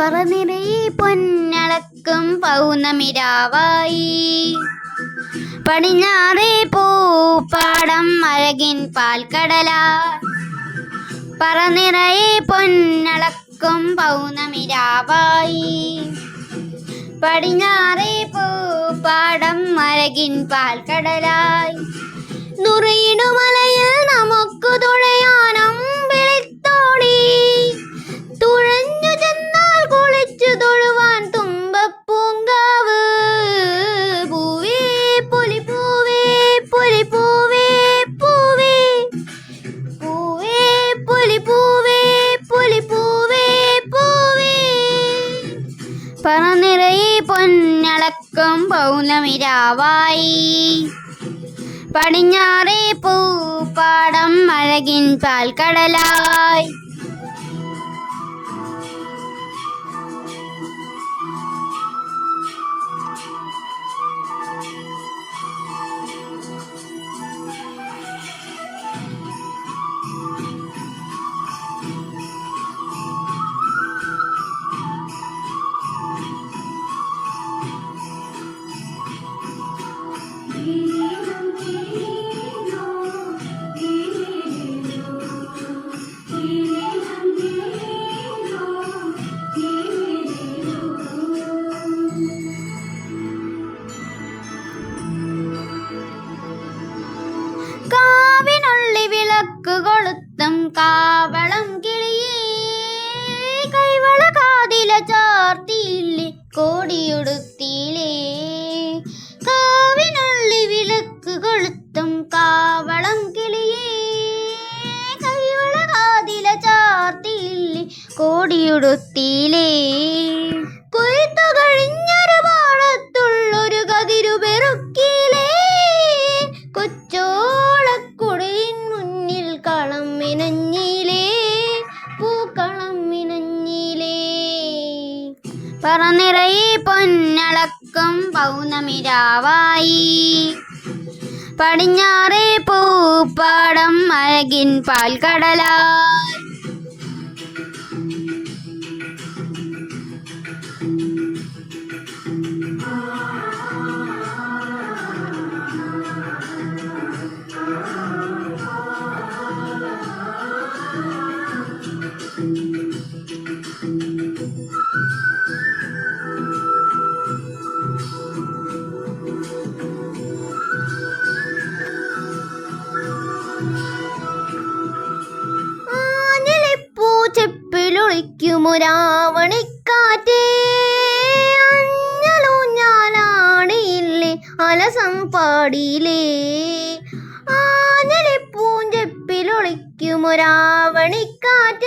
പറനിറയെ പൊന്നളക്കും പൗർണമിരാവായി. പടിഞ്ഞാറേ പൂപ്പാടം അഴകിൻ പാൽക്കടല. പറനിറയെ പൊന്നളക്കും പൗർണമിരാവായി. പടിഞ്ഞാറേ പൂപ്പാടം അഴകിൻ പാൽക്കടലായി. പറനിറയെ പൊന്നളക്കും പൗർണമിരാവായി പടിഞ്ഞാറേ പൂപ്പാടം അഴകിൻ പാൽക്കടലായി. കൊളുത്തും കാവളം കിളിയേ. കൈവള കാതില ചാർത്തിയില്ലേ കോടിയുടുത്തിയിലേ. കാവിനുള്ളി വിളക്ക് കൊളുത്തും കാവളം കിളിയേ. കൈവള കാതില ചാർത്തിയില്ലേ കോടിയുടുത്തിയിലേ. പറനിറയെ പൊന്നളക്കും പൗർണമിരാവായി പടിഞ്ഞാറേ പൂപ്പാടം അഴകിൻ പാൽക്കടലായി. ചെപ്പിലൊളിക്കുമൊരാവണിക്കാറ്റേ അഞ്ഞലൂഞ്ഞാലാണിയില്ലേ അലസം പാടിയിലേ ആഞ്ഞലിപ്പൂഞ്ചെപ്പിലൊളിക്കുമൊരാവണിക്കാറ്റേ അഞ്ഞലൂഞ്ഞാലാണിയില്ലേ